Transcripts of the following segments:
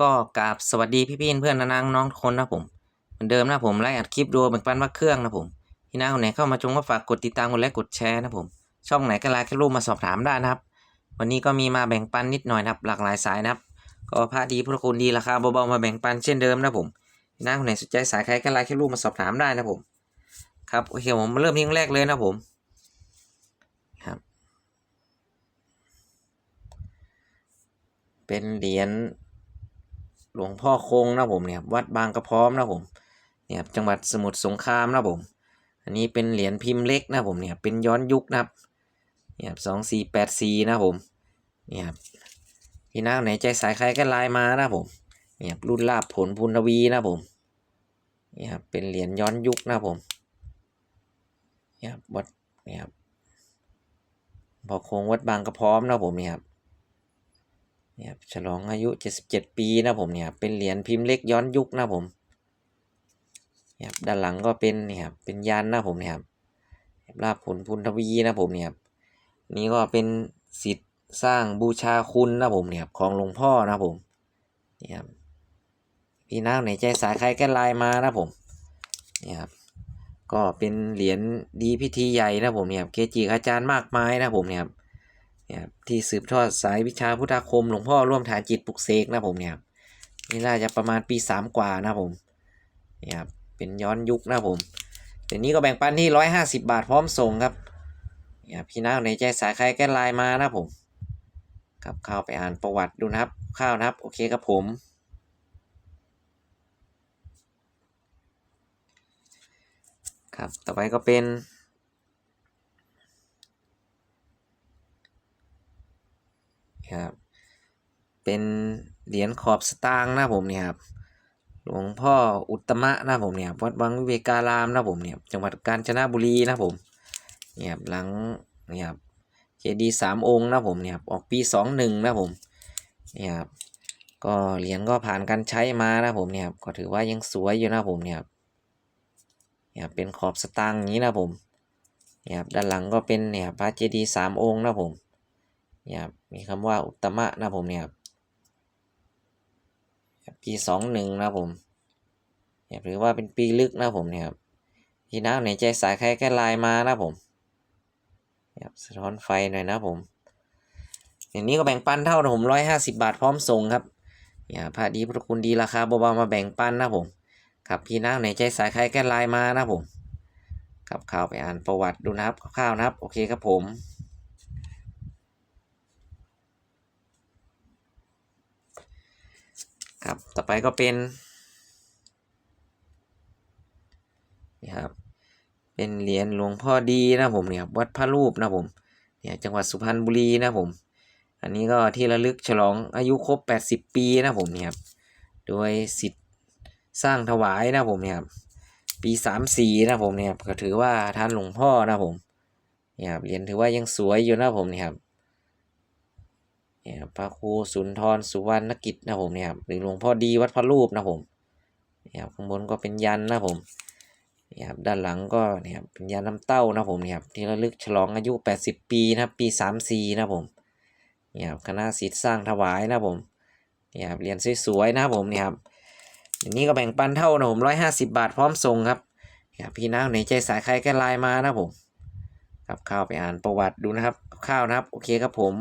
ก็กราบสวัสดีพี่พี่เพื่อนๆนางๆน้องทุกคนนะผมเหมือนเดิมนะผมไลฟ์อัดคลิปดูแบ่งปันว่าเครื่องนะผมพี่น้าคนไหนเข้ามาชมก็ฝากกดติดตามกดไลค์กดแชร์นะผม ช่องไหนก็ไลน์แค่รูปมาสอบถามได้นะครับ วันนี้ก็มีมาแบ่งปันนิดหน่อยนะครับ หลากหลายสายนะครับ ก็พระดีพุทธคุณดีราคาเบาๆมาแบ่งปันเช่นเดิมนะผมพี่น้าคนไหนสนใจสายใครก็ไลน์แค่รูปมาสอบถามได้นะผม ครับโอเคผมมาเริ่มที่แรกเลยนะผมครับ เป็นเหรียญ ลวงพ่อคงนะผมเนี่ยวัดบางกระพร้อมนะผมเนี่ยจังหวัดสมุทรสงครามนะผม อันนี้เป็นเหรียญพิมพ์เล็กนะผมเนี่ยเป็นย้อนยุคนะครับเนี่ยสองสี่แปดสี่นะผมเนี่ยพี่น้าไหนใจสายใครก็ไลน์มานะผมเนี่ยรุ่นลาบผลพุนทวีนะผมเนี่ยเป็นเหรียญย้อนยุคนะผมเนี่ยวัดเนี่ยบพอคงวัดบางกระพร้อมนะผมเนี่ยครับ เนี่ยฉลองอายุ 77 ปีนะผมเนี่ยเป็นเหรียญพิมพ์เล็กย้อนยุคนะผมเนี่ยด้านหลังก็เป็นเนี่ยครับเป็นยันนะผมเนี่ยครับลาบผลพุนทวีนะผมเนี่ยนี่ก็เป็นสิทธิ์สร้างบูชาคุณนะผมเนี่ยของหลวงพ่อนะผมเนี่ยพี่น้าไหนใจสายใครแก้ไลน์มานะผมเนี่ยครับก็เป็นเหรียญดีพิธีใหญ่นะผมเนี่ยเกจิอาจารย์มากมายนะผมเนี่ยครับ เนี่ยที่สืบทอดสายวิชาพุทธาคมหลวงพ่อร่วมถ่ายจิตปลุกเสกนะผมเนี่ยนี่น่าจะประมาณปีสามกว่านะผมเนี่ยครับเป็นย้อนยุคนะผมเดี๋ยวนี้ก็แบ่งปันที่ร้อยห้าสิบาทพร้อมส่งครับเนี่ยพี่น้าในใจสายใครแก้ไลน์มานะผมครับเข้าไปอ่านประวัติดูนะครับข้าวนะครับ โอเคครับผมครับต่อไปก็เป็น ครับเป็นเหรียญขอบสตางค์นะผมเนี่ยครับหลวงพ่ออุตมะนะผมเนี่ยครับวัดวังวิเวการามนะผมเนี่ยจังหวัดกาญจนบุรีนะผมเนี่ยครับหลังเนี่ยครับเจดีสามองค์นะผมเนี่ยครับออกปีสองหนึ่งนะผมเนี่ยครับก็เหรียญก็ผ่านการใช้มานะผมเนี่ยก็ถือว่ายังสวยอยู่นะผมเนี่ยเนี่ยเป็นขอบสตางค์อย่างนี้นะผมเนี่ยครับด้านหลังก็เป็นเนี่ยพระเจดีสามองค์นะผม เนี่ยครับมีคำว่าอุตมะนะผมเนี่ยครับปีสองหนึ่งนะผมเนี่ยหรือว่าเป็นปีลึกนะผมเนี่ยครับพี่น้าไหนใจสายใครแค่ลน์มานะผมเนี่ยสะท้อนไฟหน่อยนะผม อย่างนี้ก็แบ่งปันเท่านะผมร้อยห้าสิบบาทพร้อมส่งครับเนี่ยพระดีพุทธคุณดีราคาเบาๆมาแบ่งปันนะผมครับพี่น้าไหนใจสายใครแค่ไลน์มานะผมครับข่าวไปอ่านประวัติดูนะครับคร่าวๆนะครับ โอเคครับผม ครับ ต่อ ไปก็เป็นนี่ครับ เป็นเหรียญหลวงพ่อดีนะผมเนี่ยครับวัดพระรูปนะผมเนี่ยจังหวัดสุพรรณบุรีนะผม อันนี้ก็ที่ระลึกฉลองอายุครบ 80 ปีนะผมเนี่ยครับโดยสิทธิ์สร้างถวายนะผมเนี่ยครับปี34นะผมเนี่ยก็ถือว่าท่านหลวงพ่อนะผมเนี่ยครับเหรียญถือว่ายังสวยอยู่นะผมเนี่ยครับ เนี่ยพระครูสุนทรสุวรรณกิจนะผมเนี่ยครับหรือหลวงพ่อดีวัดพระรูปนะผมเนี่ยข้างบนก็เป็นยันนะผมเนี่ยครับด้านหลังก็เนี่ยครับเป็นยันน้ำเต้านะผมเนี่ยครับที่ระลึกฉลองอายุ 80 ปีนะปี 34นะผมเนี่ยครับคณะศิษย์สร้างถวายนะผมเนี่ยครับเรียญสวยๆนะผมเนี่ยครับอย่างนี้ก็แบ่งปันเท่านะผม150บบาทพร้อมส่งครับเนี่ยพี่น้าในใจสายใครแก็ไลน์มานะผมครับเข้าไปอ่านประวัติดูนะครับข้าวนะครับ โอเคครับผม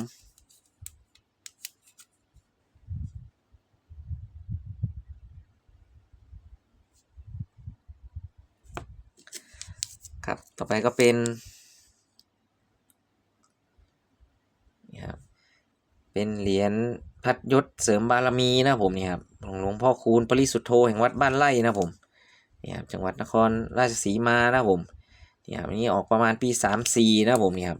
ต่อไปก็เป็นนี่ครับเป็นเหรียญพัดยศเสริมบารมีนะผมเนี่ยครับของหลวงพ่อคูณปริสุทธโธแห่งวัดบ้านไร่นะผมเนี่ยครับจังหวัดนครราชสีมานะผมเนี่ยครับนี้ออกประมาณปีสามสี่นะผมเนี่ยครับ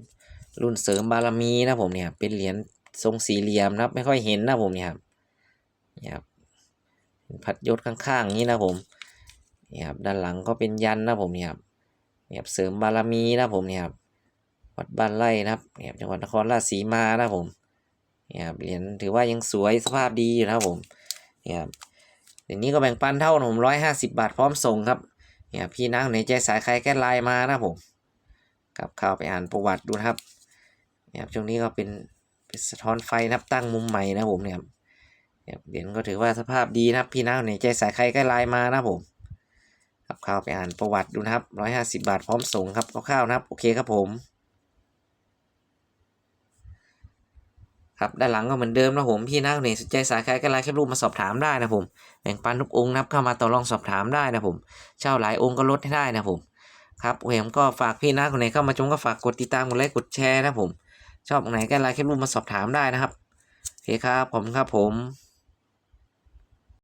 รุ่นเสริมบารมีนะผมเนี่ยเป็นเหรียญทรงสี่เหลี่ยมนะไม่ค่อยเห็นนะผมเนี่ยครับเนี่ยครับพัดยศข้างๆนี้นะผมเนี่ยครับด้านหลังก็เป็นยันนะผมเนี่ยครับ เนี่ยครับเสริมบารมีนะผมเนี่ยครับวัดบ้านไร่นะครับเนี่ยครับจังหวัดนครราชสีมานะผมเนี่ยครับเหรียญถือว่ายังสวยสภาพดีอยู่นะครับผมเนี่ยครับเดี๋ยวนี้ก็แบ่งปันเท่านะผมร้อยห้าสิบบาทพร้อมส่งครับเนี่ยครับพี่นักในใจสายใครแก้ไลน์มานะผมครับเข้าไปอ่านประวัติดูนะครับเนี่ยครับช่วงนี้ก็เป็นเป็นสะท้อนไฟนะครับตั้งมุมใหม่นะผมเนี่ยครับเหรียญก็ถือว่าสภาพดีนะพี่น้าคนใจสายใครก็ไลน์มานะผม รับเข้าไปอ่านประวัติดูนะครับร้อยห้าสิบาทพร้อมส่งครับคร่าวๆนะครับ โอเคครับผม ครับด้านหลังก็เหมือนเดิมนะผมพี่นักเนี่ยสนใจสายใครก็ไลน์แคปรูปมาสอบถามได้นะผมแบ่งปันทุกองค์นะครับเข้ามาต่อรองสอบถามได้นะผมเช่าหลายองค์ก็ลดให้ได้นะผมครับโอเคผมก็ฝากพี่นักคนไหนเข้ามาชมก็ฝากกดติดตามกดไลค์กดแชร์นะผม ชอบตรงไหนก็ไลน์แคปรูปมาสอบถามได้นะครับโอเคครับผมครับผม